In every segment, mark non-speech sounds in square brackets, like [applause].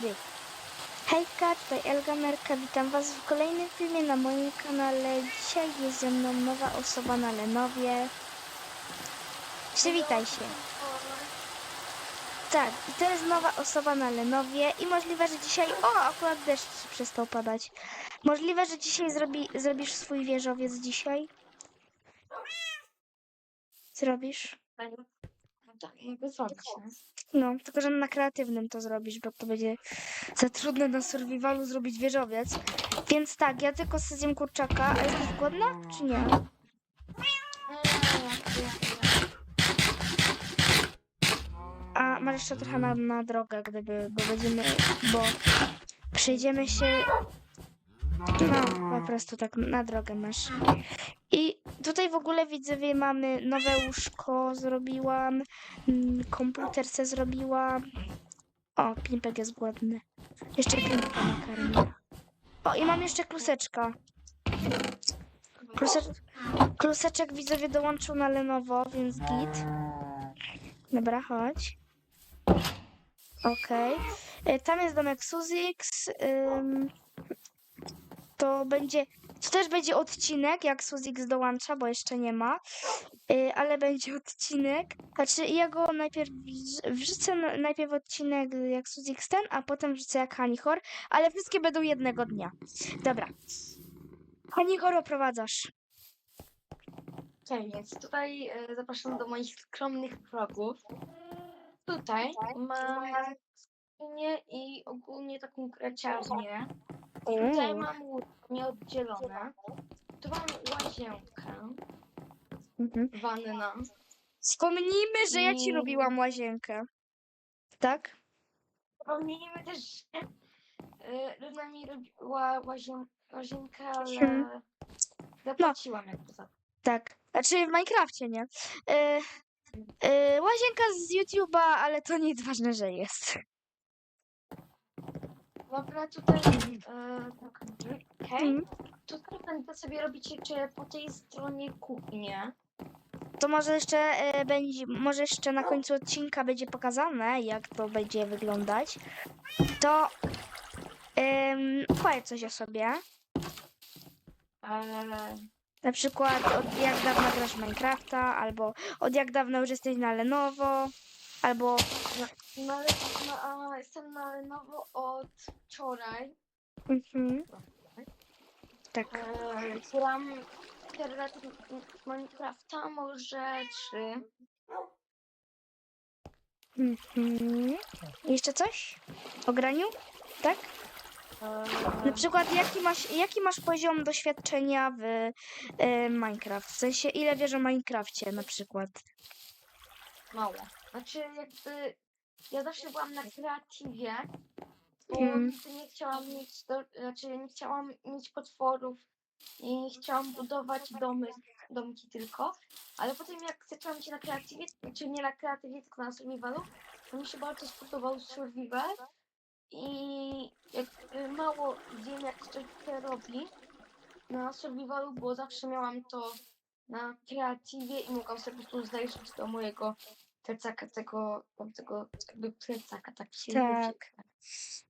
4. Hejka, tutaj Elgamerka, witam was w kolejnym filmie na moim kanale. Dzisiaj jest ze mną nowa osoba na Lenowie. Przywitaj się. Tak, i to jest nowa osoba na Lenowie i możliwe, że dzisiaj... O, akurat deszcz przestał padać. Możliwe, że dzisiaj zrobi, zrobisz swój wieżowiec dzisiaj? Zrobisz? Tak, mogę zrobić. nie? No, tylko że na kreatywnym to zrobisz, bo to będzie za trudne na survivalu zrobić wieżowiec. Więc tak, ja tylko zjem kurczaka, a jesteś głodna, czy nie? A masz jeszcze trochę na, na drogę, gdyby, bo będziemy, bo przejdziemy się, no, po prostu tak na drogę masz. I tutaj w ogóle widzowie mamy nowe łóżko zrobiłam, mm, komputer se zrobiłam. O, Pimpek jest głodny. Jeszcze Pimpka. O, i mam jeszcze kluseczka. Klusecz, kluseczek widzowie dołączył na Lenovo, więc git. Dobra, chodź. Okej. Y, Tam jest domek Suzix. To będzie. To też będzie odcinek, jak Suzix dołącza, bo jeszcze nie ma. Y, Ale będzie odcinek. Znaczy, ja go najpierw wrz- wrzucę na- najpierw odcinek jak Suzix ten, a potem wrzucę jak Hanichor, ale wszystkie będą jednego dnia. Dobra. Hanichor oprowadzasz. Okej, więc tutaj e, zapraszam do moich skromnych kroków. Tutaj mam jaskinię i ogólnie taką kraciarnię. Tutaj mam łóżko nieoddzielone. Tu mam łazienkę, Mhm. wannę. Wspomnijmy, że ja ci Mm. robiłam łazienkę. Tak? Wspomnijmy też, że e, Luna mi robiła łazien, łazienkę, ale Mhm. zapłaciłam jakby za to. Tak. Znaczy w Minecrafcie, nie? Y, y, łazienka z YouTube'a, ale to nic ważne, że jest. Dobra, tutaj e, tak, okej. Mhm. Tutaj będę sobie robić jeszcze po tej stronie kuchnię. To może jeszcze y, będzie, może jeszcze na końcu odcinka będzie pokazane, jak to będzie wyglądać. To powiedz coś o sobie. Eee, Na przykład od jak dawno grasz w Minecrafta, albo od jak dawno już jesteś na Lenovo, albo no, ale no, a, jestem na Lenovo od wczoraj. mhm. tak. Eee, gram w Minecrafta, może trzy. Mhm. Jeszcze coś? O graniu? Tak? Na Eee, przykład jaki masz, jaki masz poziom doświadczenia w e, Minecraft? W sensie ile wiesz o Minecrafcie na przykład? mało. Znaczy jakby ja zawsze byłam na kreatywie, bo Mhm. nigdy nie chciałam mieć, do, znaczy nie chciałam mieć potworów i chciałam budować domy, domki tylko, ale potem jak zaczęłam się na kreatywie, czy nie na kreatywie, tylko na survivalu, to mi się bardzo spodobał survival i jakby mało wiem jak to się robi na survivalu, bo zawsze miałam to na kreatywie i mogłam sobie po prostu zajrzeć do mojego plecaka, tego, tego jakby plecaka, tak się Tak. mówi.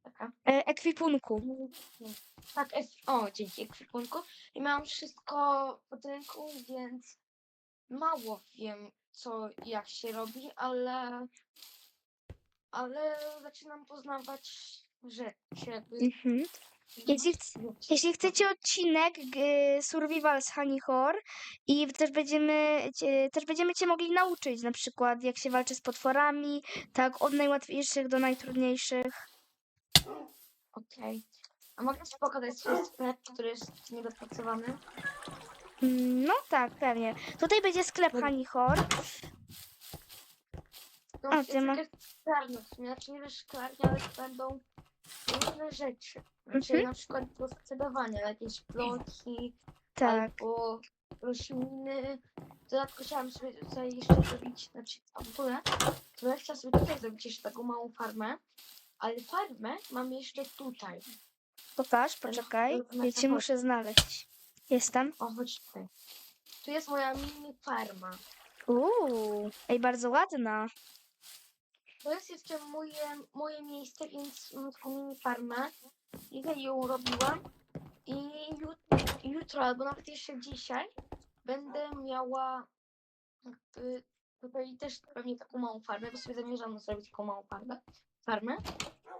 Taka. E, ekwipunku. Tak, ek- o, dzięki ekwipunku. I miałam wszystko w budynku, więc mało wiem, co jak się robi, ale ale zaczynam poznawać rzeczy, jakby. Mhm. Jeśli, chc- jeśli chcecie odcinek g- Survival z Honeyhor i też będziemy, cię, też będziemy cię mogli nauczyć na przykład jak się walczy z potworami, tak od najłatwiejszych do najtrudniejszych. Okej. A mogę ci pokazać swój sklep, który jest niedopracowany? Mm, No tak, pewnie. Tutaj będzie sklep Honeyhor. No, A, jest ty ma- jakaś szklarnia, w sumie, znaczy nie wiesz szklarnia, ale to będą różne rzeczy. Znaczy Mhm. na przykład do sprzedawania, jakieś bloki, Tak. albo rośliny. W dodatku chciałam sobie tutaj jeszcze zrobić, znaczy a w ogóle, to ja chciałam sobie tutaj zrobić jeszcze taką małą farmę, ale farmę mam jeszcze tutaj. Pokaż, poczekaj. Ja cię muszę znaleźć. Jestem. O, chodź tutaj. Tu jest moja mini farma. Uuu, ej, bardzo ładna. To jest jeszcze moje, moje miejsce, więc mam taką mini farmę. I ja ją robiłam. I jutro, jutro, albo nawet jeszcze dzisiaj, będę miała jakby tutaj też pewnie taką małą farmę, bo sobie zamierzam zrobić taką małą farmę. farmę.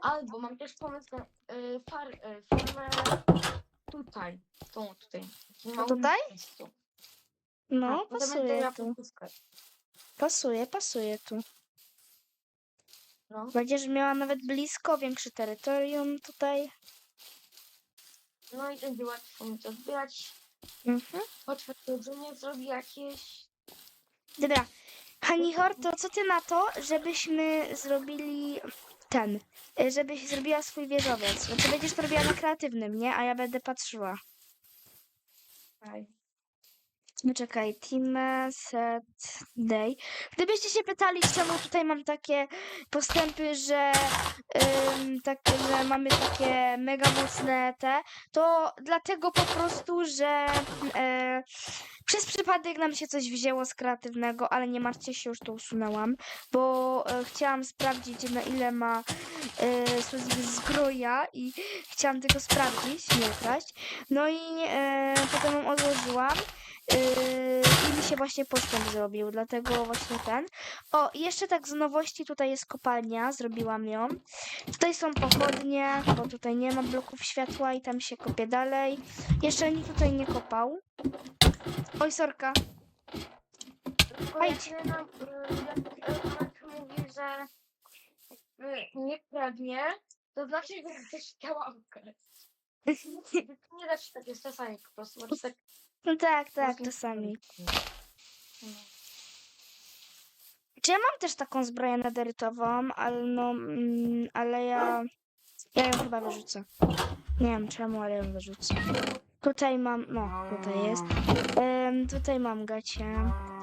Albo mam też pomysł na y, far, y, farmę tutaj, tą tutaj. tutaj? miejscu. No, Tak, potem będę pasuje miała tu. Pasuje, pasuje tu. No. Będziesz miała nawet blisko większe terytorium tutaj. no i będzie łatwo mi to zbierać. Mhm. Łatwo jedzenie zrobi jakieś. Dobra. Hanichor, to co ty na to, żebyśmy zrobili ten, y, żebyś zrobiła swój wieżowiec? Znaczy będziesz to robiła na kreatywnym, nie? A ja będę patrzyła. Czekaj, team set day. Gdybyście się pytali, czemu tutaj mam takie postępy, że, ym, tak, że mamy takie mega mocne te, to dlatego po prostu, że e, przez przypadek nam się coś wzięło z kreatywnego, ale nie martwcie się, już to usunęłam, bo e, chciałam sprawdzić, na ile ma e, zbroja i chciałam tylko sprawdzić, nie. No i e, potem ją odłożyłam. Yy, i mi się właśnie postęp zrobił, dlatego właśnie ten. O, jeszcze tak z nowości tutaj jest kopalnia, zrobiłam ją. Tutaj są pochodnie, bo tutaj nie ma bloków światła i tam się kopie dalej. Jeszcze nikt tutaj nie kopał. Oj, sorka. Tylko Chodź. jak Lena, y, mówi, że jakby nie kradnie, to znaczy, że ktoś chciała ukraść. [laughs] Nie da się tak jest czasami po prostu. bo tak No tak, tak, czasami. No. Czy ja mam też taką zbroję nederytową, ale no, mm, ale ja, ja ją chyba wyrzucę. Nie wiem czemu, ale ją wyrzucę. Tutaj mam, no, tutaj jest. Tutaj mam gacie.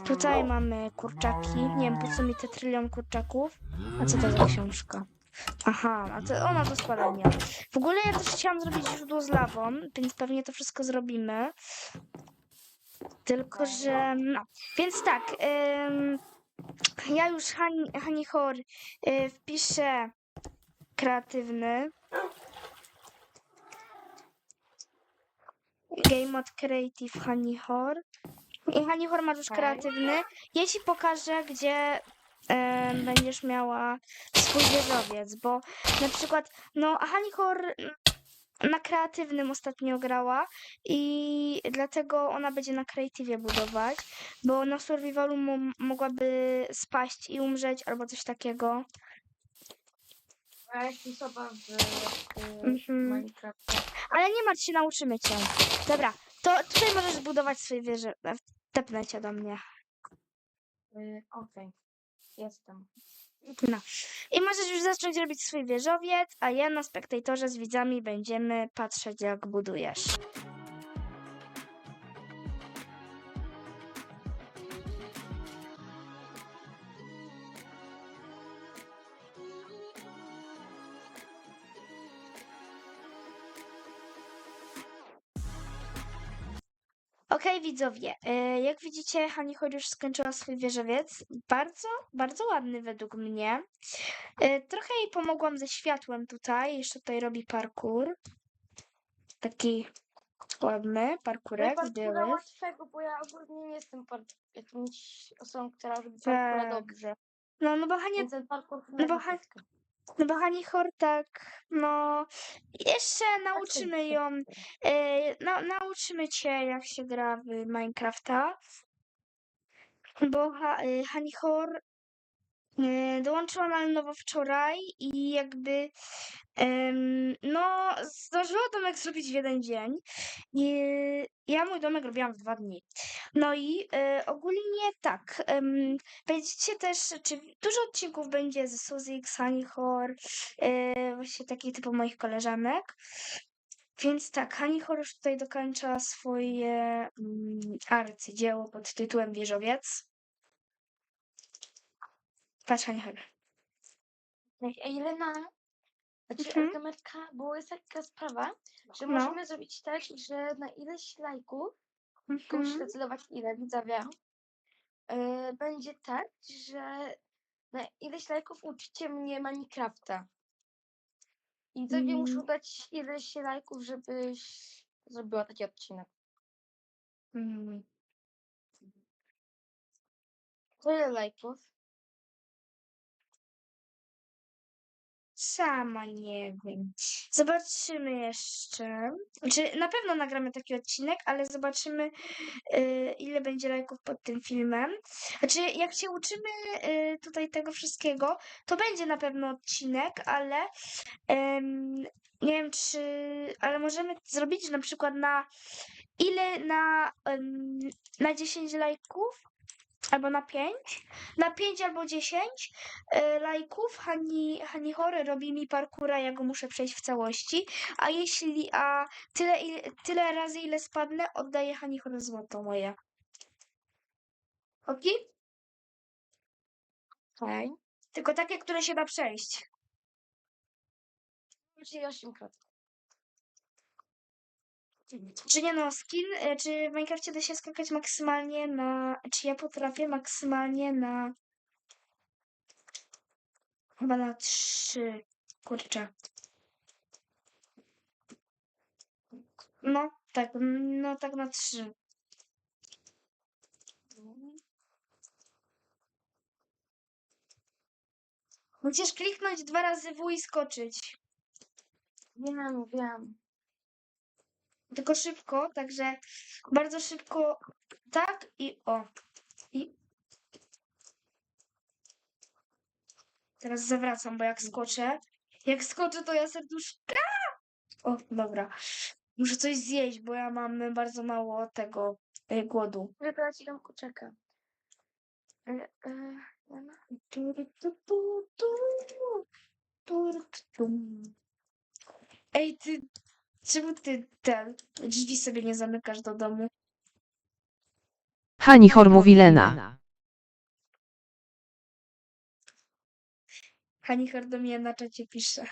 Tutaj mamy kurczaki. Nie wiem, po co mi te trylion kurczaków. A co to za książka? Aha, a to ona do spalania. W ogóle ja też chciałam zrobić źródło z lawą, więc pewnie to wszystko zrobimy. Tylko, że no. Więc tak, em, ja już Hani, Hani Hor y, wpiszę kreatywny. Game Mode Creative Honey Hor. I Honey Hor masz już Okej. kreatywny. Ja ci pokażę, gdzie em, będziesz miała swój wieżowiec, bo na przykład, no Honey Hor na kreatywnym ostatnio grała i dlatego ona będzie na kreatywie budować, bo na survivalu mo- mogłaby spaść i umrzeć albo coś takiego. A ja jestem osoba w, w Mhm. Minecrafcie. Ale nie martw się, nauczymy cię. Dobra, to tutaj możesz budować swoje wieże. E, Tepnę cię do mnie. Y, Okej, jestem. No. I możesz już zacząć robić swój wieżowiec, a ja na spektatorze z widzami będziemy patrzeć, jak budujesz. Okej, widzowie, e, jak widzicie, Hani Hor już skończyła swój wieżowiec. Bardzo, bardzo ładny według mnie. E, Trochę jej pomogłam ze światłem tutaj. Jeszcze tutaj robi parkour. Taki ładny parkurek z parkura białych. łatwego, bo ja ogólnie nie jestem par- jakimś osobą, która robi Tak. parkura dobrze. No, no bo Hania Więc ten parkour No bo Ha- No bo Hani Hor tak, no jeszcze nauczymy ją, e, na, nauczymy cię jak się gra w Minecrafta, bo ha, e, Hani Hor dołączyła na nowo wczoraj i jakby no zdążyła domek zrobić w jeden dzień i ja mój domek robiłam w dwa dni. No i e, ogólnie tak, em, będziecie też, czy dużo odcinków będzie ze Suzy, Honey Hor, e, właśnie takich typu moich koleżanek. Więc tak, Hani Hor już tutaj dokończa swoje mm, arcydzieło pod tytułem Wieżowiec. Patrz, Hani Hor. Ej, Lena, znaczy Mhm. Elkamerka, bo jest taka sprawa, że No. możemy zrobić tak, że na ileś lajków, tylko Mhm. muszę zdecydować ile, widzowie, yy, będzie tak, że na ileś lajków uczycie mnie Minecrafta. I tobie Mm. muszę dać ileś lajków, żebyś zrobiła taki odcinek. Mm. To ile lajków? Sama nie wiem. Zobaczymy jeszcze. Znaczy, na pewno nagramy taki odcinek, ale zobaczymy, y, ile będzie lajków pod tym filmem. Znaczy, jak się uczymy y, tutaj tego wszystkiego, to będzie na pewno odcinek, ale nie wiem, czy. Ale możemy zrobić na przykład na ile na, na 10 lajków. Albo na 5, na 5 albo 10 e, lajków Hani, Hani Chory robi mi parkura, ja go muszę przejść w całości, a jeśli, a tyle, tyle razy ile spadnę, oddaję Hani Chory złoto moje. Ok? Okej. Tylko takie, które się da przejść. Czyli 8 kratków. Czy nie no, skin, e, czy w Minecrafcie da się skakać maksymalnie na, czy ja potrafię maksymalnie na, chyba na 3, kurczę. No, tak, no tak na 3. Musisz kliknąć dwa razy W i skoczyć. Wiem, wiem. Tylko szybko, także bardzo szybko. Tak i o. I teraz zawracam, bo jak skoczę. Jak skoczę, to ja serduszka. O, dobra. Muszę coś zjeść, bo ja mam bardzo mało tego e, głodu. Może teraz idę kurczaka. E, e. Ej, ty, czemu ty ten drzwi sobie nie zamykasz do domu? Hanichor mówi Lena. Hanichor do mnie na czacie pisze.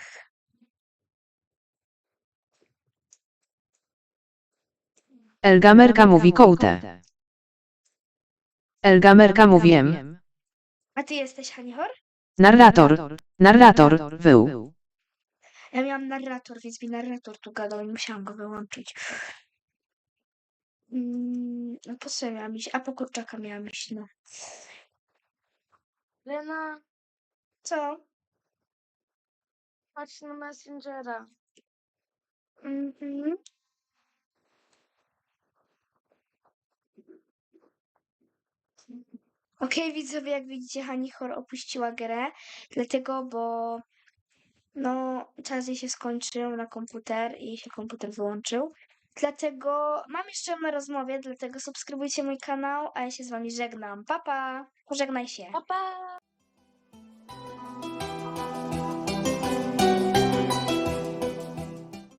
Elgamerka mówi kołtę. Elgamerka mówi M. A ty jesteś Hanichor? Narrator. Narrator. Wył. Ja miałam narrator, więc mi narrator tu gadał i musiałam go wyłączyć. Mm, no po co ja miałam iść? A po kurczaka miałam iść, no. Lena, Co? patrz na Messengera. Mhm. Okej, widzowie, jak widzicie, Hanichor opuściła grę, dlatego, bo no, czas jej się skończył na komputer i się komputer wyłączył. Dlatego mam jeszcze na rozmowie, dlatego subskrybujcie mój kanał, a ja się z wami żegnam. Pa, pa! Pożegnaj się. Pa, pa!